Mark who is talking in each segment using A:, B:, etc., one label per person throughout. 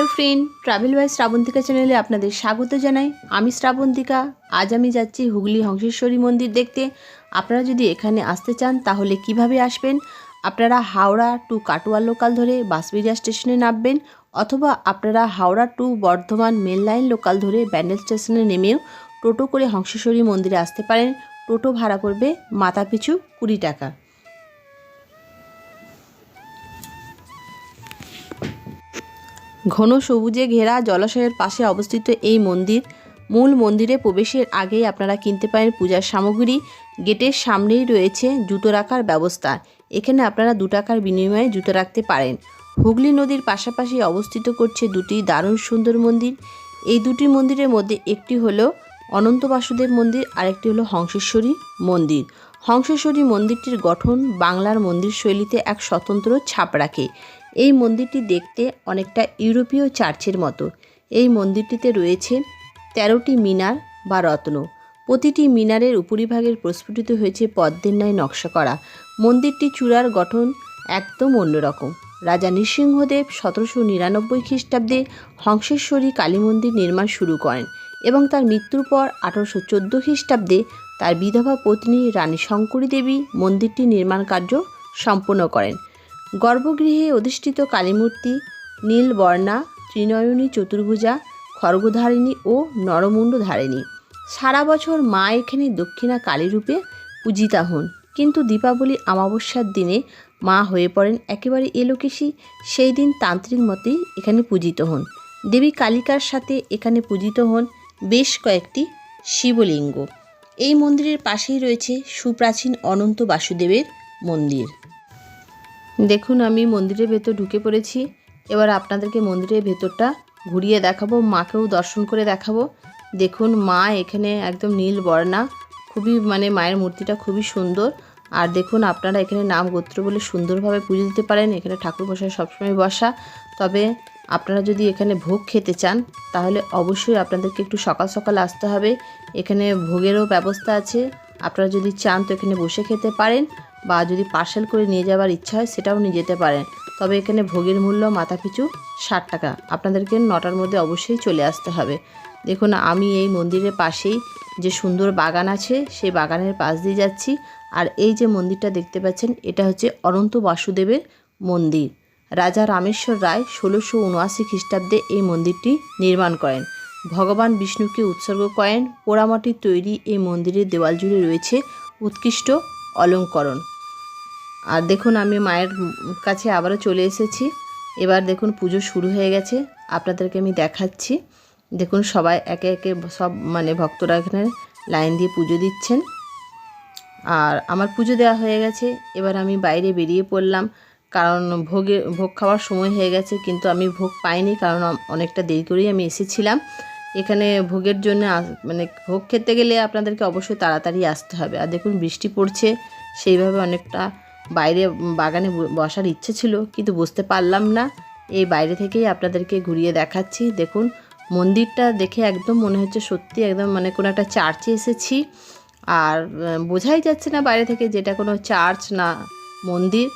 A: Hello friend, travel by Shrabantika চ্যানেলে আপনাদের স্বাগত জানাই। আমি শ্রাবন্তিকা, আজ আমি যাচ্ছি হুগলি হংসেশ্বরী মন্দির দেখতে। আপনারা যদি এখানে আসতে চান, তাহলে কীভাবে আসবেন? আপনারা হাওড়া টু কাটোয়া লোকাল ধরে বাসবিরিয়া স্টেশনে নামবেন, অথবা আপনারা Howrah to Bardhaman mail line local ধরে ব্যান্ডেল স্টেশনে নেমেও টোটো করে হংসেশ্বরী মন্দিরে আসতে পারেন। টোটো ভাড়া পড়বে মাথা পিছু কুড়ি টাকা। ঘন সবুজে ঘেরা জলাশয়ের পাশে অবস্থিত এই মন্দির, মূল মন্দিরে প্রবেশের আগেই আপনারা কিনতে পারেন পূজার সামগ্রী। গেটের সামনেই রয়েছে জুতো রাখার ব্যবস্থা। এখানে আপনারা দু টাকার বিনিময়ে জুতো রাখতে পারেন। হুগলি নদীর পাশাপাশি অবস্থিত করছে দুটি দারুণ সুন্দর মন্দির। এই দুটি মন্দিরের মধ্যে একটি হলো অনন্ত বাসুদেব মন্দির, আরেকটি হলো হংসেশ্বরী মন্দির। হংসেশ্বরী মন্দিরটির গঠন বাংলার মন্দির শৈলীতে এক স্বতন্ত্র ছাপ রাখে। এই মন্দিরটি দেখতে অনেকটা ইউরোপীয় চার্চের মতো। এই মন্দিরটিতে রয়েছে তেরোটি মিনার বা রত্ন। প্রতিটি মিনারের উপরিভাগের প্রস্ফুটিত হয়েছে পদ্মের ন্যায় নকশা করা। মন্দিরটি চূড়ার গঠন একদম অন্যরকম রাজা নৃসিংহদেব সতেরোশো নিরানব্বই খ্রিস্টাব্দে হংসেশ্বরী কালী মন্দির নির্মাণ শুরু করেন এবং তার মৃত্যুর পর আঠারোশো চোদ্দ খ্রিস্টাব্দে তার বিধবা পত্নী রানী শঙ্করী দেবী মন্দিরটি নির্মাণ কার্য সম্পন্ন করেন। গর্ভগৃহে অধিষ্ঠিত কালীমূর্তি নীলবর্ণা ত্রিনয়নী চতুর্ভুজা, খর্গধারিণী ও নরমুণ্ড ধারিণী সারা বছর মা এখানে দক্ষিণা কালীরূপে পূজিতা হন। কিন্তু দীপাবলি অমাবস্যার দিনে মা হয়ে পড়েন একেবারে এলোকেশী। সেই দিন তান্ত্রিক মতেই এখানে পূজিত হন। দেবী কালিকার সাথে এখানে পূজিত হন বেশ কয়েকটি শিবলিঙ্গ। এই মন্দিরের পাশেই রয়েছে সুপ্রাচীন অনন্ত বাসুদেবের মন্দির। দেখুন, আমি মন্দিরের ভেতর ঢুকে পড়েছি। এবার আপনাদেরকে মন্দিরের ভেতরটা ঘুরিয়ে দেখাবো, মাকেও দর্শন করে দেখাবো। দেখুন, মা এখানে একদম নীল বর্ণা, খুবই মানে মায়ের মূর্তিটা খুবই সুন্দর। আর দেখুন, আপনারা এখানে নাম গোত্র বলে সুন্দরভাবে পুজো দিতে পারেন, এখানে ঠাকুর মশাই সবসময় বসা। তবে আপনারা যদি এখানে ভোগ খেতে চান, তাহলে অবশ্যই আপনাদেরকে একটু সকাল সকাল আসতে হবে। এখানে ভোগেরও ব্যবস্থা আছে। আপনারা যদি চান তো এখানে বসে খেতে পারেন। বা যদি পার্সেল করে নিয়ে যাওয়ার ইচ্ছা হয় সেটাও নিয়ে যেতে পারেন। তবে এখানে ভোগের মূল্য মাথা পিছু ষাট টাকা। আপনাদেরকে নটার মধ্যে অবশ্যই চলে আসতে হবে। দেখুন, আমি এই মন্দিরের পাশেই যে সুন্দর বাগান আছে, সেই বাগানের পাশ দিয়ে যাচ্ছি। আর এই যে মন্দিরটা দেখতে পাচ্ছেন, এটা হচ্ছে অনন্ত বাসুদেবের মন্দির। রাজা রামেশ্বর রায় ষোলোশো উনআশি খ্রিস্টাব্দে এই মন্দিরটি নির্মাণ করেন। ভগবান বিষ্ণুকে উৎসর্গ করেন। পোড়ামাটির তৈরি এই মন্দিরের দেওয়াল জুড়ে রয়েছে উৎকৃষ্ট অলঙ্করণ। আর দেখুন, আমি মায়ের কাছে আবারও চলে এসেছি। এবার দেখুন, পুজো শুরু হয়ে গেছে। আপনাদেরকে আমি দেখাচ্ছি। দেখুন, সবাই একে একে সব মানে ভক্তরা এখানে লাইন দিয়ে পুজো দিচ্ছেন। আর আমার পুজো দেওয়া হয়ে গেছে। এবার আমি বাইরে বেরিয়ে পড়লাম। কারণ ভোগে, ভোগ খাওয়ার সময় হয়ে গেছে, কিন্তু আমি ভোগ পাইনি, কারণ অনেকটা দেরি করেই আমি এসেছিলাম। এখানে ভোগের জন্য মানে ভোগ খেতে গেলে আপনাদেরকে অবশ্যই তাড়াতাড়ি আসতে হবে। আর দেখুন, বৃষ্টি পড়ছে, সেইভাবে অনেকটা বাইরে বাগানে বসার ইচ্ছে ছিল, কিন্তু বুঝতে পারলাম না। এই বাইরে থেকেই আপনাদেরকে ঘুরিয়ে দেখাচ্ছি। দেখুন, মন্দিরটা দেখে একদম মনে হচ্ছে সত্যি একদম মানে কোনো একটা চার্চে এসেছি। আর বোঝাই যাচ্ছে না বাইরে থেকে যেটা কোনো চার্চ না মন্দির।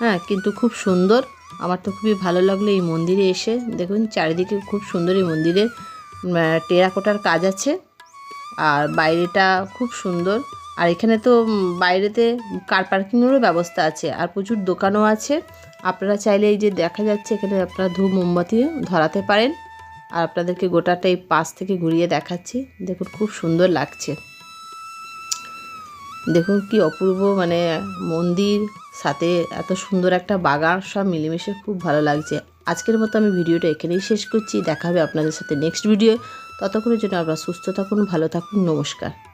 A: হ্যাঁ কিন্তু খুব সুন্দর। আমার তো খুবই ভালো লাগল এই মন্দিরে এসে। দেখুন, চারিদিকে খুব সুন্দর এই মন্দিরের টেরাকোটার কাজ আছে। আর বাইরেটা খুব সুন্দর। আর এখানে তো বাইরেতে কার পার্কিংয়েরও ব্যবস্থা আছে, আর প্রচুর দোকানও আছে। আপনারা চাইলে এই যে দেখা যাচ্ছে, এখানে আপনারা ধূপ মোমবাতি ধরাতে পারেন। আর আপনাদেরকে গোটাটা এই পাশ থেকে ঘুরিয়ে দেখাচ্ছি। দেখুন, খুব সুন্দর লাগছে। দেখুন কি অপূর্ব মানে মন্দির, সাথে এত সুন্দর একটা বাগান, সব মিলেমিশে খুব ভালো লাগছে। আজকের মতো আমি ভিডিওটা এখানেই শেষ করছি। দেখা হবে আপনাদের সাথে নেক্সট ভিডিও ততক্ষণের জন্য আপনারা সুস্থ থাকুন, ভালো থাকুন, নমস্কার।